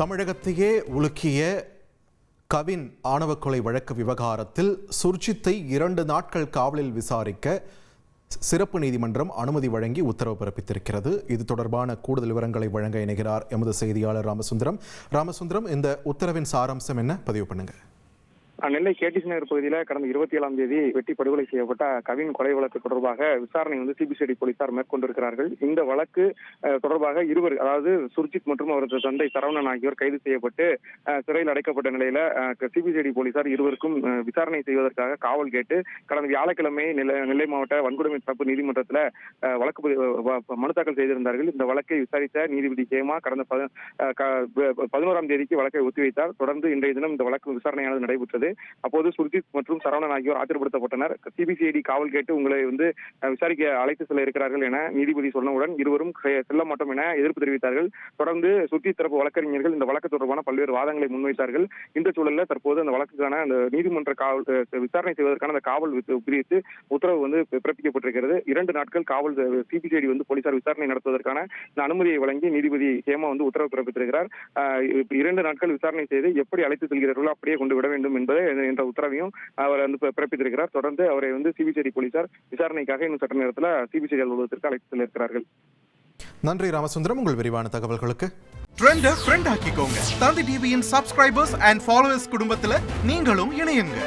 தமிழகத்தையே உலுக்கிய கவின் ஆணவ கொலை வழக்கு விவகாரத்தில் சுர்ஜித்தை இரண்டு நாட்கள் காவலில் விசாரிக்க சிறப்பு நீதிமன்றம் அனுமதி வழங்கி உத்தரவு பிறப்பித்திருக்கிறது. இது தொடர்பான கூடுதல் விவரங்களை வழங்க இணைகிறார் எமது செய்தியாளர் ராமசுந்தரம். ராமசுந்தரம் இந்த உத்தரவின் சாராம்சம் என்ன? பதிவு பண்ணுங்கள் நெல்லை கேடிசி நகர் பகுதியில் கடந்த இருபத்தி ஏழாம் தேதி வெட்டி படுகொலை செய்யப்பட்ட கவின் கொலை வழக்கு தொடர்பாக விசாரணை வந்து சிபிசிஐடி போலீசார் மேற்கொண்டிருக்கிறார்கள். இந்த வழக்கு தொடர்பாக இருவர் அதாவது சுர்ஜித் மற்றும் அவரது தந்தை சரவணன் ஆகியோர் கைது செய்யப்பட்டு சிறையில் அடைக்கப்பட்ட நிலையில சிபிசிஐடி போலீசார் இருவருக்கும் விசாரணை செய்வதற்காக காவல் கேட்டு கடந்த வியாழக்கிழமை நெல்லை நெல்லை மாவட்ட வன்கொடுமை தப்பு நீதிமன்றத்தில் வழக்கு மனு தாக்கல் செய்திருந்தார்கள். இந்த வழக்கை விசாரித்த நீதிபதி ஹேமா கடந்த க- ப- பதினோராம் தேதிக்கு வழக்கை ஒத்திவைத்தார். தொடர்ந்து இன்றைய தினம் இந்த வழக்கு விசாரணையானது நடைபெற்றது. அப்போது சுர்ஜித் மற்றும் சரவணன் ஆகியோர் ஆஜர்படுத்தப்பட்டனர் சிபிசிஐடி காவல் கேட்டு உங்களை வந்து விசாரிக்க அழைத்து செல்ல இருக்கிறார்கள் என நீதிபதி சொன்னவுடன் இருவரும் செல்ல மாட்டோம் என எதிர்ப்பு தெரிவித்தார்கள். தொடர்ந்து சுர்ஜித் தரப்பு வழக்கறிஞர்கள் இந்த வழக்கு தொடர்பான பல்வேறு வாதங்களை முன்வைத்தார்கள். இந்த சூழலில் தற்போது அந்த வழக்குக்கான அந்த நீதிமன்ற காவல் விசாரணை செய்வதற்கான அந்த காவல் பிரித்து உத்தரவு வந்து பிறப்பிக்கப்பட்டிருக்கிறது. இரண்டு நாட்கள் காவல் சிபிசிஐடி வந்து போலீசார் விசாரணை நடத்துவதற்கான இந்த அனுமதியை வழங்கி நீதிபதி ஹேமா வந்து உத்தரவு பிறப்பித்திருக்கிறார். இரண்டு நாட்கள் விசாரணை செய்து எப்படி அழைத்து செல்கிறார்களோ அப்படியே கொண்டு விட வேண்டும் என்பது என்ற உத்தரவையும் அவர் வந்து பிறப்பித்திருக்கிறார். தொடர்ந்து அவரை வந்து சிபிசிஐடி போலீசார் விசாரணைக்காக இன்னும் சட்ட நேரத்தில் சிபிசிஐடி அலுவலகத்திற்கு அழைத்து செல்ல இருக்கிறார்கள் நன்றி ராமசுந்தரம். உங்கள் விரிவான தகவல்களுக்கு. ட்ரெண்ட ஃப்ரெண்ட் ஆக்கிக்கோங்க. தந்தி டிவியின் சப்ஸ்கிரைபர்ஸ் அண்ட் ஃபாலோவர்ஸ் குடும்பத்துல நீங்களும் இணையுங்க.